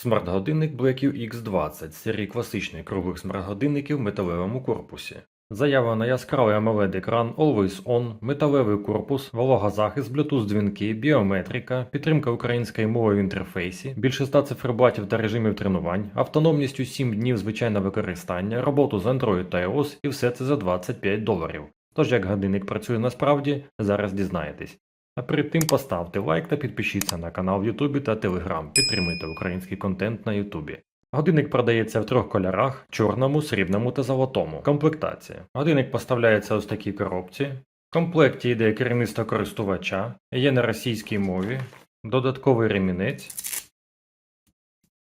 Смарт-годинник BlackView X20 серії класичних круглих смарт-годинників в металевому корпусі. Заява на яскравий amoled екран Always On, металевий корпус, вологозахист, Bluetooth дзвінки, біометрика, підтримка української мови в інтерфейсі, більше 100 циферблатів та режимів тренувань, автономність у 7 днів звичайне використання, роботу з Android та iOS і все це за 25 доларів. Тож як годинник працює насправді, зараз дізнаєтесь. А перед тим поставте лайк та підпишіться на канал в Ютубі та Телеграм. Підтримуйте український контент на Ютубі. Годинник продається в трьох кольорах: чорному, срібному та золотому. Комплектація. Годинник поставляється ось такій коробці. В комплекті йде керівництво користувача, є на російській мові, додатковий ремінець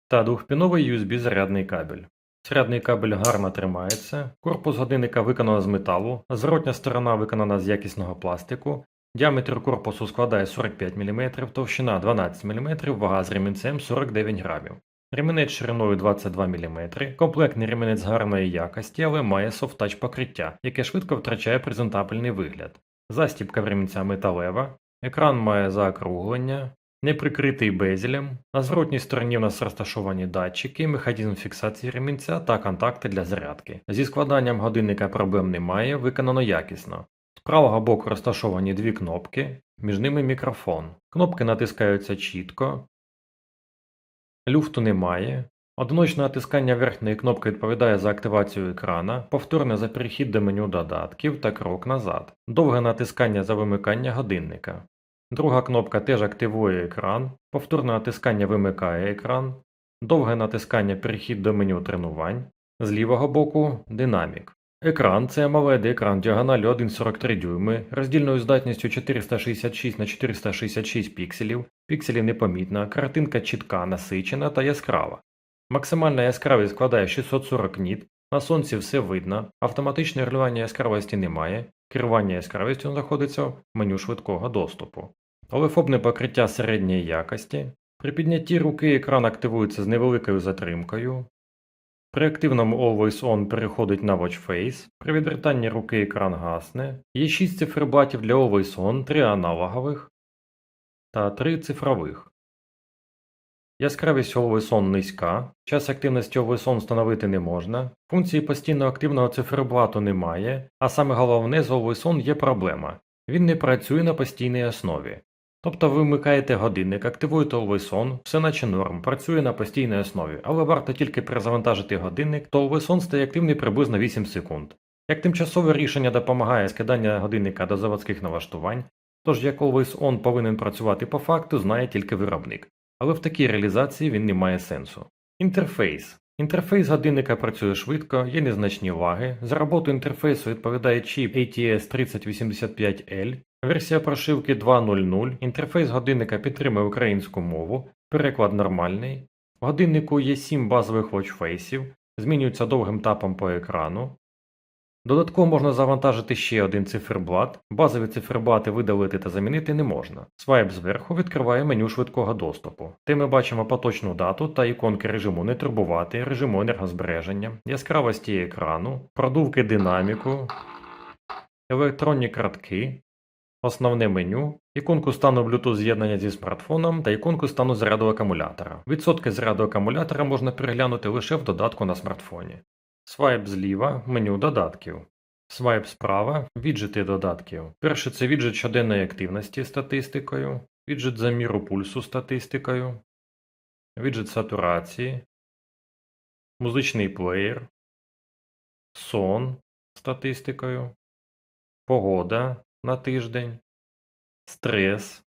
та двохпіновий USB зарядний кабель. Зарядний кабель гарно тримається, корпус годинника виконано з металу, зворотня сторона виконана з якісного пластику, діаметр корпусу складає 45 мм, товщина 12 мм, вага з ремінцем 49 грамів. Ремінець шириною 22 мм, комплектний ремінець гарної якості, але має софт-тач покриття, яке швидко втрачає презентабельний вигляд. Застібка в ремінця металева, екран має заокруглення, не прикритий безелем, на зворотній стороні у нас розташовані датчики, механізм фіксації ремінця та контакти для зарядки. Зі складанням годинника проблем немає, виконано якісно. Правого боку розташовані дві кнопки, між ними мікрофон. Кнопки натискаються чітко, люфту немає. Одиночне натискання верхньої кнопки відповідає за активацію екрана, повторне за перехід до меню додатків та крок назад, довге натискання за вимикання годинника. Друга кнопка теж активує екран, повторне натискання вимикає екран, довге натискання перехід до меню тренувань, з лівого боку динамік. Екран це AMOLED екран діагоналю 1,43 дюйми, роздільною здатністю 466 на 466 пікселів, пікселів непомітно, картинка чітка, насичена та яскрава. Максимальна яскравість складає 640 ніт, на сонці все видно, автоматичне регулювання яскравості немає, керування яскравістю знаходиться в меню швидкого доступу. Олефобне покриття середньої якості. При піднятті руки екран активується з невеликою затримкою. При активному Always On переходить на Watch Face, при відвертанні руки екран гасне, є 6 циферблатів для Always On, 3 аналогових та 3 цифрових. Яскравість Always On низька, час активності Always On встановити не можна, функції постійно активного циферблату немає, а саме головне з Always On є проблема. Він не працює на постійній основі. Тобто ви вмикаєте годинник, активуєте Always On, все наче норм, працює на постійній основі, але варто тільки перезавантажити годинник, то Always On стає активний приблизно 8 секунд. Як тимчасове рішення допомагає скидання годинника до заводських налаштувань, тож як Always On повинен працювати по факту, знає тільки виробник. Але в такій реалізації він не має сенсу. Інтерфейс. Інтерфейс годинника працює швидко, є незначні лаги. За роботу інтерфейсу відповідає чіп ATS 3085L, версія прошивки 2.0.0, інтерфейс годинника підтримує українську мову, переклад нормальний. В годиннику є 7 базових watchfaceів, змінюються довгим тапом по екрану. Додатково можна завантажити ще один циферблат, базові циферблати видалити та замінити не можна. Свайп зверху відкриває меню швидкого доступу. Де ми бачимо поточну дату та іконки режиму не турбувати, режиму енергозбереження, яскравості екрану, продувки динаміку, електронні картки, основне меню, іконку стану Bluetooth з'єднання зі смартфоном та іконку стану заряду акумулятора. Відсотки заряду акумулятора можна переглянути лише в додатку на смартфоні. Свайп зліва меню додатків. Свайп справа віджити додатків. Перше це віджит щоденної активності статистикою, віджит заміру пульсу статистикою, віджит сатурації, музичний плеєр, сон статистикою, погода на тиждень, стрес.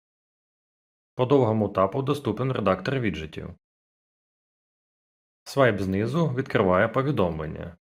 По довгому тапу доступен редактор віджитів. Свайп знизу відкриває повідомлення.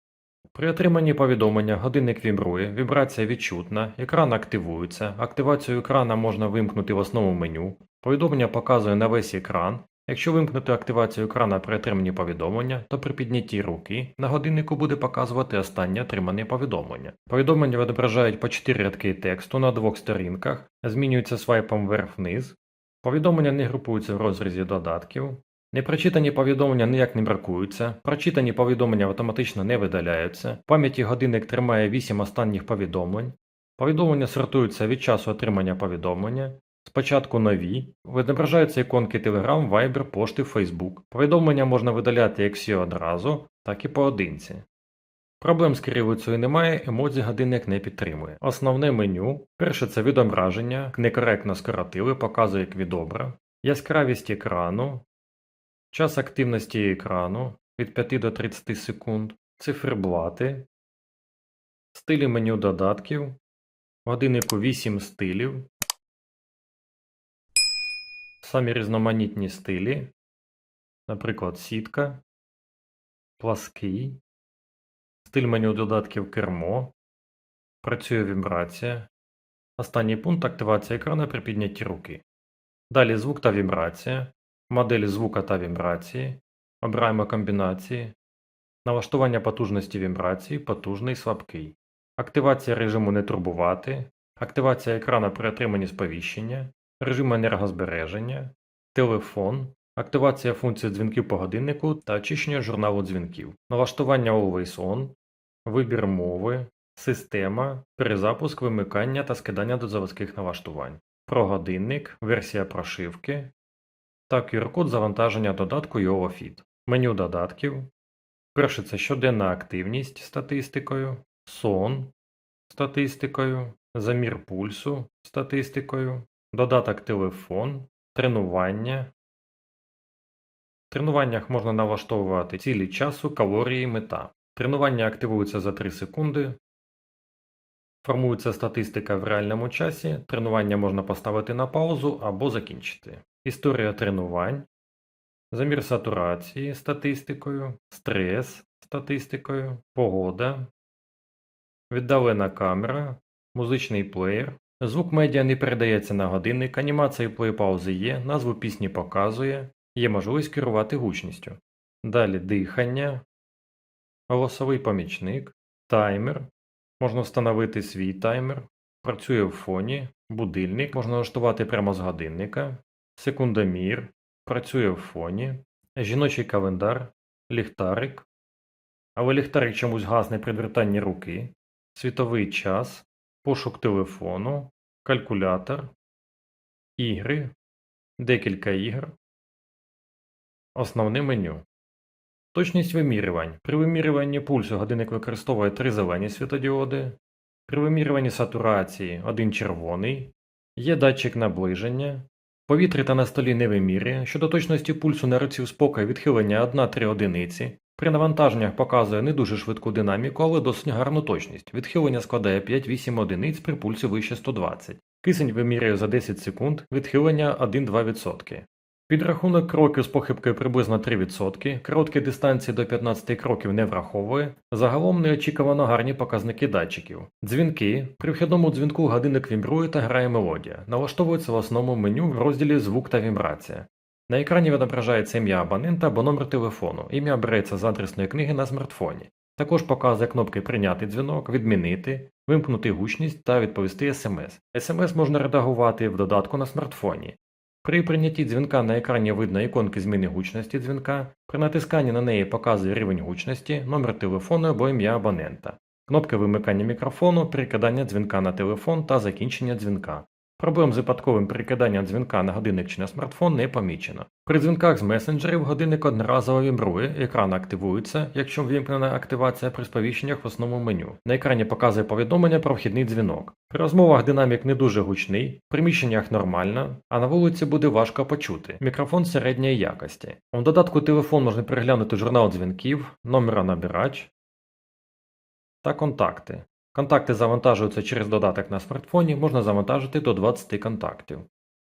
При отриманні повідомлення годинник вібрує, вібрація відчутна, екран активується, активацію екрана можна вимкнути в основному меню, повідомлення показує на весь екран. Якщо вимкнути активацію екрана при отриманні повідомлення, то при піднятті руки на годиннику буде показувати останнє отримане повідомлення. Повідомлення відображають по 4 рядки тексту на двох сторінках, змінюються свайпом вверх-вниз. Повідомлення не групуються в розрізі додатків. Непрочитані повідомлення ніяк не бракуються, прочитані повідомлення автоматично не видаляються, в пам'яті годинник тримає 8 останніх повідомлень, повідомлення сортуються від часу отримання повідомлення, Спочатку нові, відображаються іконки Telegram, Viber, пошти, Facebook. Повідомлення можна видаляти як всі одразу, так і поодинці. Проблем з кирилицею немає, емодзі годинник не підтримує. Основне меню. Перше це відображення, некоректно скоротили, показує як відобра, яскравість екрану, час активності екрану від 5 до 30 секунд, циферблати, стилі меню додатків, в годиннику 8 стилів, самі різноманітні стилі, наприклад, сітка, плаский, стиль меню додатків кермо, працює вібрація. Останній пункт активація екрану при піднятті руки. Далі звук та вібрація, моделі звука та вібрації, обираємо комбінації, налаштування потужності вібрації, потужний, слабкий, активація режиму не турбувати, активація екрану при отриманні сповіщення, режим енергозбереження, телефон, активація функції дзвінків по годиннику та очищення журналу дзвінків, налаштування Always On, вибір мови, система, перезапуск, вимикання та скидання до заводських налаштувань, про годинник, версія прошивки та QR-код завантаження додатку YOLOFIT, меню додатків. Перше це щоденна активність статистикою, сон статистикою, замір пульсу статистикою, додаток телефон, тренування. В тренуваннях можна налаштовувати цілі часу, калорії, мета. Тренування активується за 3 секунди. Формується статистика в реальному часі. Тренування можна поставити на паузу або закінчити. Історія тренувань. Замір сатурації статистикою, стрес статистикою, погода, віддалена камера, музичний плеєр. Звук медіа не передається на годинник, анімація плей-паузи є, назву пісні показує, є можливість керувати гучністю. Далі дихання, голосовий помічник, таймер. Можна встановити свій таймер, працює в фоні, будильник можна налаштувати прямо з годинника, секундомір, працює в фоні, жіночий календар, ліхтарик, але ліхтарик чомусь гасне при вертанні руки, світовий час, пошук телефону, калькулятор, ігри, декілька ігр, основне меню. Точність вимірювань. При вимірюванні пульсу годинник використовує три зелені світодіоди, при вимірюванні сатурації один червоний, є датчик наближення, повітря та на столі не вимірює, щодо точності пульсу на руці в відхилення 1-3 одиниці, при навантаженнях показує не дуже швидку динаміку, але досить гарну точність. Відхилення складає 5-8 одиниць при пульсі вище 120. Кисень вимірює за 10 секунд, відхилення 1-2%. Підрахунок кроків з похибкою приблизно 3%, короткі дистанції до 15 кроків не враховує, загалом неочікувано гарні показники датчиків. Дзвінки. При вхідному дзвінку годинник вібрує та грає мелодія, налаштовується в основному меню в розділі Звук та вібрація. На екрані відображається ім'я абонента або номер телефону, ім'я береться з адресної книги на смартфоні. Також показує кнопки Прийняти дзвінок, відмінити, вимкнути гучність та відповісти смс. смс можна редагувати в додатку на смартфоні. При прийнятті дзвінка на екрані видно іконки зміни гучності дзвінка, при натисканні на неї показує рівень гучності, номер телефону або ім'я абонента, кнопки вимикання мікрофону, перекидання дзвінка на телефон та закінчення дзвінка. Проблем з випадковим перекиданням дзвінка на годинник чи на смартфон не помічено. При дзвінках з месенджерів годинник одноразово вібрує, екран активується, якщо ввімкнена активація при сповіщеннях в основному меню. На екрані показує повідомлення про вхідний дзвінок. При розмовах динамік не дуже гучний, в приміщеннях нормально, а на вулиці буде важко почути. Мікрофон середньої якості. У додатку телефон можна переглянути журнал дзвінків, номера набирач та контакти. Контакти завантажуються через додаток на смартфоні, можна завантажити до 20 контактів.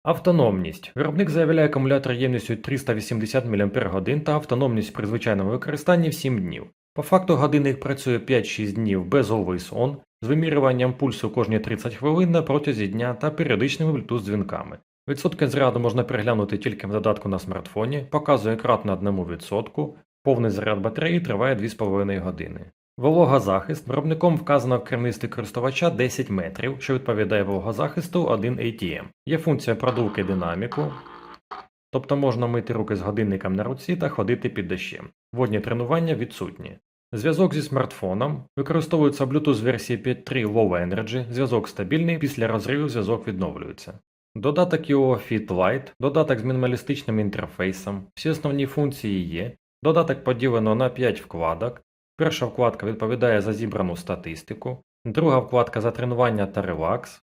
Автономність. Виробник заявляє акумулятор ємністю 380 мАч та автономність при звичайному використанні в 7 днів. По факту годинник працює 5-6 днів без Always On, з вимірюванням пульсу кожні 30 хвилин на протязі дня та періодичними Bluetooth дзвінками. Відсотки зряду можна переглянути тільки в додатку на смартфоні, показує кратно 1%, повний заряд батареї триває 2,5 години. Вологозахист виробником вказано керівництві користувача 10 метрів, що відповідає вологозахисту 1 ATM. Є функція продувки динаміку, тобто можна мити руки з годинником на руці та ходити під дощем. Водні тренування відсутні. Зв'язок зі смартфоном використовується Bluetooth версії 5.3 Low Energy, зв'язок стабільний, після розриву зв'язок відновлюється. Додаток UO Fit Lite, додаток з мінімалістичним інтерфейсом, всі основні функції є. Додаток поділено на 5 вкладок. Перша вкладка відповідає за зібрану статистику, друга вкладка за тренування та релакс,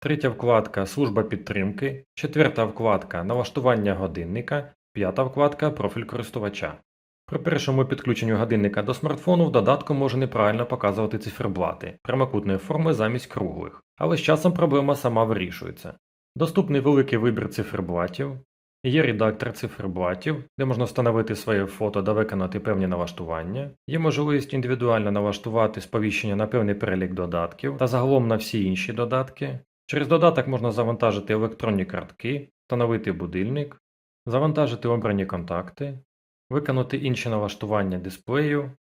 третя вкладка служба підтримки, четверта вкладка налаштування годинника, п'ята вкладка профіль користувача. При першому підключенню годинника до смартфону в додатку може неправильно показувати циферблати прямокутної форми замість круглих, але з часом проблема сама вирішується. Доступний великий вибір циферблатів, є редактор циферблатів, де можна встановити своє фото та виконати певні налаштування, є можливість індивідуально налаштувати сповіщення на певний перелік додатків та загалом на всі інші додатки. Через додаток можна завантажити електронні картки, встановити будильник, завантажити обрані контакти, виконати інші налаштування дисплею,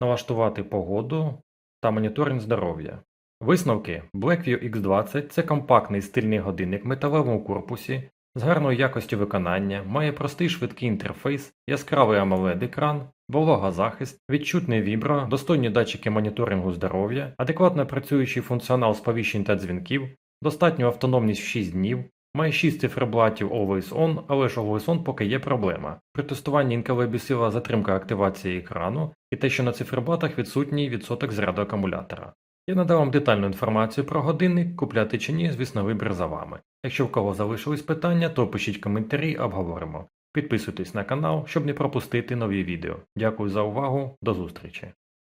налаштувати погоду та моніторинг здоров'я. Висновки Blackview X20 це компактний стильний годинник в металевому корпусі з гарною якістю виконання, має простий швидкий інтерфейс, яскравий amoled екран вологозахист, відчутний вібро, достойні датчики моніторингу здоров'я, адекватно працюючий функціонал сповіщень та дзвінків, достатню автономність в 6 днів, має 6 циферблатів Always On, але ж Always On поки є проблема. При тестуванні інколи бісила затримка активації екрану і те, що на циферблатах відсутній відсоток заряду акумулятора. Я надав вам детальну інформацію про годинник, купляти чи ні, звісно, вибір за вами. Якщо в кого залишились питання, то пишіть коментарі, обговоримо. Підписуйтесь на канал, щоб не пропустити нові відео. Дякую за увагу, до зустрічі!